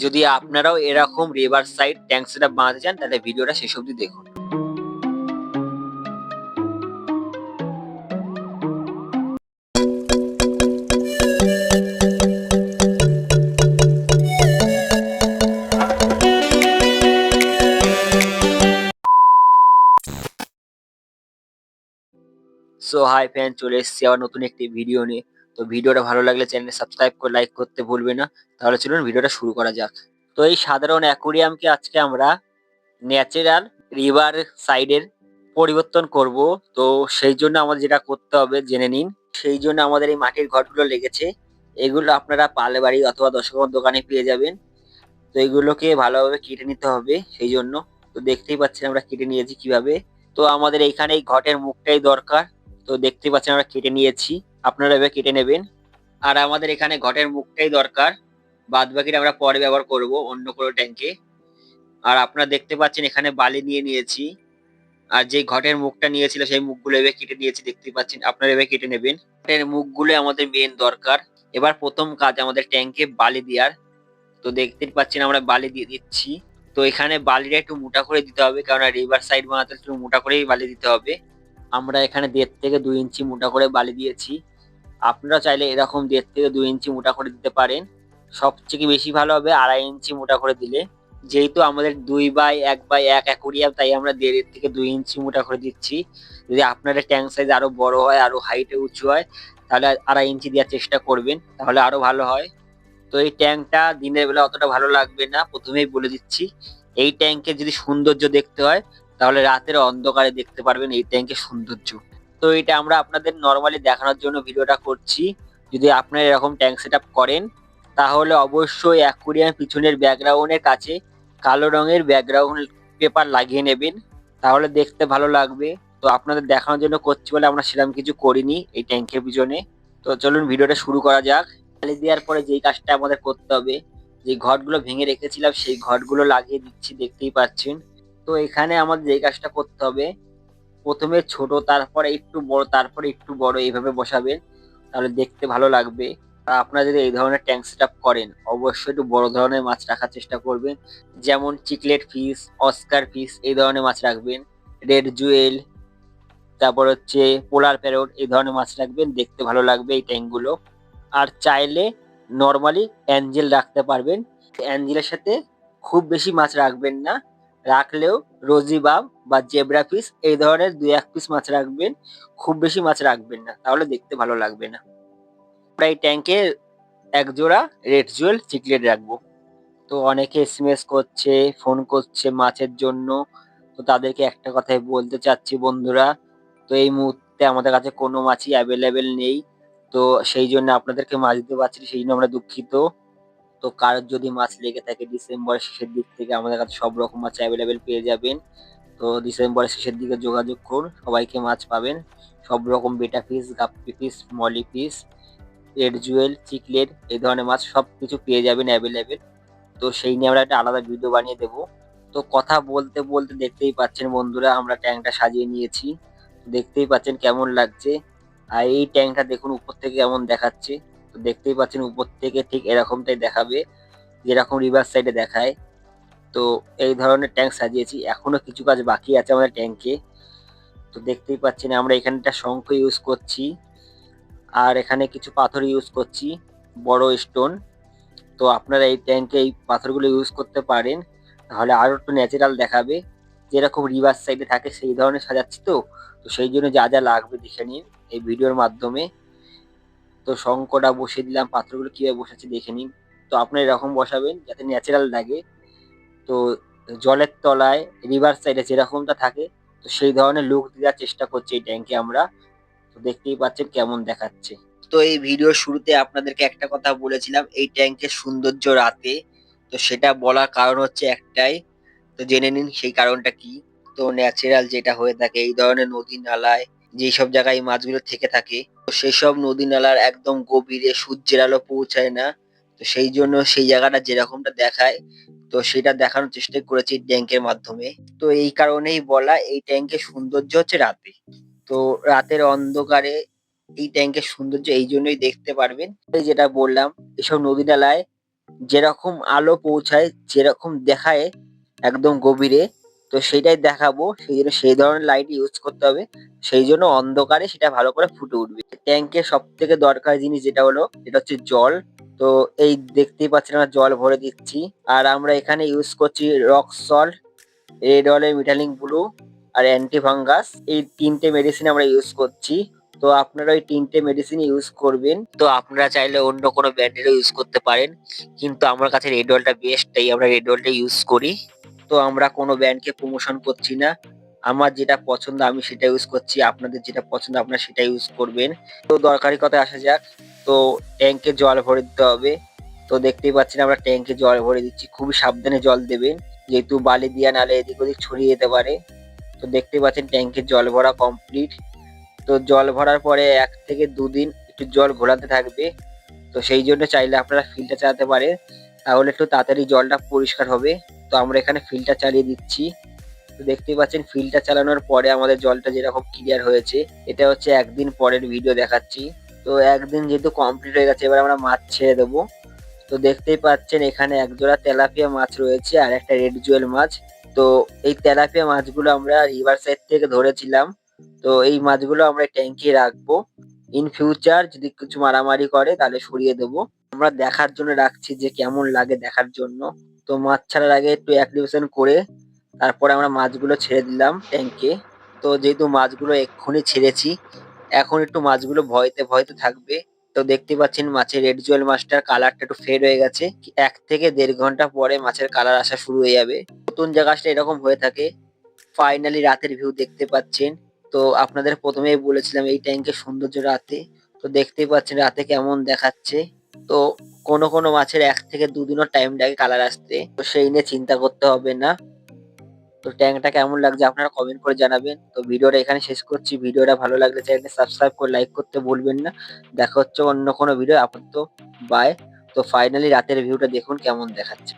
যদি আপনারাও এরকম রিভার সাইড ট্যাঙ্ক সেট বানাতে চান তাহলে ভিডিওটা শেষ অবধি দেখুন। সো হাই ফ্যান চলে এসেছি আবার নতুন একটি ভিডিও নিয়ে। তো ভিডিওটা ভালো লাগলে চ্যানেলে সাবস্ক্রাইব করে লাইক করতে ভুলবে না। তাহলে চলুন ভিডিওটা শুরু করা যাক। তো এই সাধারণ অ্যাকোরিয়ামকে আজকে আমরা ন্যাচারাল রিভার সাইডের পরিবর্তন করব। তো সেই জন্য আমাদের যেটা করতে হবে, জেনে নিন। সেই জন্য আমাদের এই মাটির ঘরগুলো লেগেছে। এগুলো আপনারা পালে বাড়ি অথবা দশকর্মার দোকানে পেয়ে যাবেন। তো এগুলোকে ভালোভাবে কেটে নিতে হবে সেই জন্য। তো দেখতেই পাচ্ছেন আমরা কেটে নিয়েছি কীভাবে। তো আমাদের এইখানে এই ঘটের মুখটাই দরকার। তো দেখতে পাচ্ছেন আমরা কেটে নিয়েছি। আপনারা এবার কেটে নেবেন। আর আমাদের এখানে ঘটের মুখটাই দরকার। বাদ বাকিটা আমরা পরে ব্যবহার করব অন্য কোনো ট্যাঙ্কে আর আপনারা দেখতে পাচ্ছেন এখানে বালি নিয়ে নিয়েছি। আর যে ঘটের মুখটা নিয়েছিল সেই মুখগুলো এবার কেটে নিয়েছি দেখতে পাচ্ছেন। আপনারা এবার কেটে নেবেন। ঘটের মুখগুলো আমাদের মেন দরকার। এবার প্রথম কাজ আমাদের ট্যাঙ্কে বালি দেওয়ার। তো দেখতে পাচ্ছেন আমরা বালি দিয়ে দিচ্ছি। তো এখানে বালিটা একটু মোটা করে দিতে হবে, কারণ রিভার সাইড বানাতে একটু মোটা করেই বালি দিতে হবে। আমরা এখানে দেড় থেকে দুই ইঞ্চি মোটা করে বালি দিয়েছি। আপনারা চাইলে এরকম দেড় থেকে দুই ইঞ্চি মোটা করে দিতে পারেন। সবথেকে বেশি ভালো হবে আড়াই ইঞ্চি মোটা করে দিলে। যেহেতু আমাদের দুই বাই এক বাই এক অ্যাকোরিয়াম, তাই আমরা দেড় থেকে দুই ইঞ্চি মোটা করে দিচ্ছি। যদি আপনাদের ট্যাঙ্ক সাইজ আরও বড় হয়, আরও হাইটে উঁচু হয়, তাহলে আড়াই ইঞ্চি দেওয়ার চেষ্টা করবেন, তাহলে আরও ভালো হয়। তো এই ট্যাঙ্কটা দিনের বেলা অতটা ভালো লাগবে না, প্রথমেই বলে দিচ্ছি। এই ট্যাঙ্কে যদি সৌন্দর্য দেখতে হয় তাহলে রাতের অন্ধকারে দেখতে পারবেন এই ট্যাঙ্কের সৌন্দর্য। তো এটা আমরা আপনাদের নর্মালি দেখানোর জন্য ভিডিওটা করছি। যদি আপনারা এরকম ট্যাঙ্ক সেট করেন, তাহলে অবশ্যই অ্যাকুরিয়াম পিছনের ব্যাকগ্রাউন্ডের কাছে কালো রঙের ব্যাকগ্রাউন্ড পেপার লাগিয়ে নেবেন। তাহলে দেখতে ভালো লাগবে। তো আপনাদের দেখানোর জন্য করছি বলে আমরা সেরকম কিছু করিনি এই ট্যাঙ্কের পিছনে। তো চলুন ভিডিওটা শুরু করা যাক। বালি দেওয়ার পরে যেই কাজটা আমাদের করতে হবে, যে ঘরগুলো ভেঙে রেখেছিলাম সেই ঘরগুলো লাগিয়ে দিচ্ছি, দেখতেই পাচ্ছেন। তো এখানে আমাদের যেই কাজটা করতে হবে, প্রথমে ছোট, তারপরে একটু বড়, তারপরে একটু বড় এইভাবে বসাবেন, তাহলে দেখতে ভালো লাগবে। আর আপনারা যদি এই ধরনের ট্যাঙ্ক সেট করেন, অবশ্যই একটু বড় ধরনের মাছ রাখার চেষ্টা করবেন। যেমন চিকলেট ফিশ অস্কার ফিশ এই ধরনের মাছ রাখবেন রেড জুয়েল তারপর হচ্ছে পোলার প্যারট এই ধরনের মাছ রাখবেন, দেখতে ভালো লাগবে এই ট্যাঙ্কগুলো আর চাইলে নর্মালি অ্যাঞ্জেল রাখতে পারবেন অ্যাঞ্জেলের সাথে খুব বেশি মাছ রাখবেন না। রাখলেও রোজিবাব বা জেব্রা পিস এই ধরনের দুই, এক পিস মাছ রাখবেন, খুব বেশি মাছ রাখবেন না, তাহলে দেখতে ভালো লাগবে না। আমরা এই ট্যাঙ্কে এক জোড়া রেড জুয়েল চিকলেট রাখব। তো অনেকে এসএমএস করছে, ফোন করছে মাছের জন্য। তো তাদেরকে একটা কথাই বলতে চাচ্ছি বন্ধুরা, তো এই মুহূর্তে আমাদের কাছে কোনো মাছই অ্যাভেলেবেল নেই। তো সেই জন্য আপনাদেরকে মাছ দিতে পারছি সেই জন্য আমরা দুঃখিত। তো কারোর যদি মাছ লেগে থাকে ডিসেম্বরের শেষের দিক থেকে, আমাদের কাছে সব রকম মাছ অ্যাভেলেবেল পেয়ে যাবেন। তো ডিসেম্বরের শেষের দিকে যোগাযোগ করুন, সবাইকে মাছ পাবেন। সব রকম betta piece guppy piece molly piece red jewel cichlid এই ধরনের মাছ সব কিছু পেয়ে যাবেন অ্যাভেলেবেল তো সেই নিয়ে আমরা একটা আলাদা ভিডিও বানিয়ে দেব। তো কথা বলতে বলতে দেখতেই পাচ্ছেন বন্ধুরা, আমরা ট্যাঙ্কটা সাজিয়ে নিয়েছি। দেখতেই পাচ্ছেন কেমন লাগছে। আর এই ট্যাঙ্কটা দেখুন উপর থেকে কেমন দেখাচ্ছে। তো দেখতেই পাচ্ছেন উপর থেকে ঠিক এরকমটাই দেখাবে, যেরকম রিভার সাইডে দেখায়। তো এই ধরনের ট্যাঙ্ক সাজিয়েছি, এখনও কিছু কাজ বাকি আছে আমাদের ট্যাঙ্কে তো দেখতেই পাচ্ছেন আমরা এখানটা শঙ্খ ইউজ করছি, আর এখানে কিছু পাথর ইউজ করছি, বড় স্টোন তো আপনারা এই ট্যাঙ্কে এই পাথরগুলো ইউজ করতে পারেন, তাহলে আরও একটু ন্যাচারাল দেখাবে। যেরকম রিভার সাইডে থাকে, সেই ধরনের সাজাচ্ছি তো। তো সেই জন্য যা যা লাগবে দেখে নিন এই ভিডিওর মাধ্যমে। তো শঙ্কটা বসিয়ে দিলাম, পাত্রগুলো কীভাবে বসাচ্ছি দেখে নিন। তো আপনি এরকম বসাবেন যাতে ন্যাচারাল লাগে। তো জলের তলায় রিভার সাইডে যেরকমটা থাকে, তো সেই ধরনের লুক দেওয়ার চেষ্টা করছি এই ট্যাঙ্কে আমরা। তো দেখতেই পাচ্ছেন কেমন দেখাচ্ছে। তো এই ভিডিওর শুরুতে আপনাদেরকে একটা কথা বলেছিলাম, এই ট্যাঙ্কের সৌন্দর্য রাতে। তো সেটা বলার কারণ হচ্ছে একটাই, তো জেনে নিন সেই কারণটা কি। তো ন্যাচারাল যেটা হয়ে থাকে, এই ধরনের নদী নালায় যেসব জায়গায় এই মাছগুলো থেকে থাকে, তো সেই সব নদী নালার একদম গভীরে সূর্যের আলো পৌঁছায় না, তো সেই জন্য সেই জায়গাটা যেরকমটা দেখায়, তো সেটা দেখানোর চেষ্টা করেছি ট্যাঙ্কের মাধ্যমে। তো এই কারণেই বলা এই ট্যাঙ্কের সৌন্দর্য হচ্ছে রাতে। তো রাতের অন্ধকারে এই ট্যাঙ্কের সৌন্দর্য এই জন্যই দেখতে পারবেন। যেটা বললাম, এসব নদী নালায় যেরকম আলো পৌঁছায়, যেরকম দেখায়, একদম গভীরে তো সেটাই দেখাবো। সেই জন্য সেই ধরনের লাইট ইউজ করতে হবে। সেই জন্য অন্ধকারে সেটা ভালো করে ফুটে উঠবে। ট্যাঙ্কের সব থেকে দরকারি জিনিস যেটা হলো এটা হচ্ছে জল। তো এই দেখতেই পাচ্ছেন আমরা জল ভরে দিচ্ছি। আর আমরা এখানে ইউজ করছি রক সল্ট রেড অয়েলের মিটালিং ব্লু আর অ্যান্টি ফাঙ্গাস এই তিনটে মেডিসিন আমরা ইউজ করছি। তো আপনারা ওই তিনটে মেডিসিন ইউজ করবেন। তো আপনারা চাইলে অন্য কোনো ব্র্যান্ডেরও ইউজ করতে পারেন। কিন্তু আমার কাছে রেড অয়েলটা বেস্ট তাই আমরা রেড অয়েলটা ইউজ করি। তো আমরা কোনো ব্র্যান্ডকে প্রমোশন করছি না। আমার যেটা পছন্দ, আমি সেটা ইউজ করছি। আপনাদের যেটা পছন্দ, আপনারা সেটা ইউজ করবেন। তো দরকারি কথায় আসা যাক। তো ট্যাঙ্কে জল ভরে দিতে হবে। তো দেখতেই পাচ্ছেন আমরা ট্যাঙ্কে জল ভরে দিচ্ছি। খুবই সাবধানে জল দেবেন। যেহেতু বালি দিয়া নালে এদিক ওদিক ছড়িয়ে যেতে পারে। তো দেখতেই পাচ্ছেন ট্যাঙ্কের জল ভরা কমপ্লিট তো জল ভরার পরে এক থেকে দুদিন একটু জল ঘোলাতে থাকবে। তো সেই জন্য চাইলে আপনারা ফিল্টার চালাতে পারেন। তাহলে একটু তাড়াতাড়ি জলটা পরিষ্কার হবে। তো আমরা এখানে ফিল্টার চালিয়ে দিচ্ছি। তো দেখতেই পাচ্ছেন ফিল্টার চালানোর পরে আমাদের জলটা যেরকম ক্লিয়ার হয়েছে, এটা হচ্ছে একদিন পরের ভিডিও দেখাচ্ছি। তো একদিন যেহেতু কমপ্লিট হয়ে গেছে, এবার আমরা মাছ ছেড়ে দেবো। তো দেখতেই পাচ্ছেন, এখানে একজোড়া তেলাপিয়া মাছ রয়েছে, আর একটা রেড জুয়েল মাছ। তো এই তেলাপিয়া মাছগুলো আমরা রিভার সাইড থেকে ধরেছিলাম। তো এই মাছগুলো আমরা ট্যাঙ্কি রাখব। ইন ফিউচার যদি কিছু মারামারি করে, তাহলে সরিয়ে দেবো। আমরা দেখার জন্য রাখছি যে কেমন লাগে দেখার জন্য। তো মাছ ছাড়ার আগে একটু অ্যাক্টিভেশন করে, তারপরে আমরা মাছগুলো ছেড়ে দিলাম ট্যাঙ্কে তো যেহেতু মাছগুলো এক্ষুনি ছেড়েছি, এখন একটু মাছগুলো ভয়তে ভয়তে থাকবে। তো দেখতে পাচ্ছেন মাছের রেড জুয়েল মাছটার কালারটা একটু ফেড হয়ে গেছে। এক থেকে দেড় ঘণ্টা পরে মাছের কালার আসা শুরু হয়ে যাবে। নতুন জায়গাটা এরকম হয়ে থাকে ফাইনালি রাতের ভিউ দেখতে পাচ্ছেন। তো আপনাদের প্রথমেই বলেছিলাম এই ট্যাঙ্কের সৌন্দর্য রাতে। তো দেখতেই পাচ্ছেন রাতে কেমন দেখাচ্ছে। তো কোনো কোনো মাছের এক থেকে দুদিনও টাইম লাগে কালার আসতে, তো সেই নিয়ে চিন্তা করতে হবে না। তো ট্যাংটা কেমন লাগছে আপনারা কমেন্ট করে জানাবেন। তো ভিডিওটা এখানে শেষ করছি। ভিডিওটা ভালো লাগলে চ্যানেলটা সাবস্ক্রাইব করে লাইক করতে ভুলবেন না। দেখা হচ্ছে অন্য কোনো ভিডিও আপাতত বাই তো ফাইনালি রাতের ভিউটা দেখুন কেমন দেখাচ্ছে।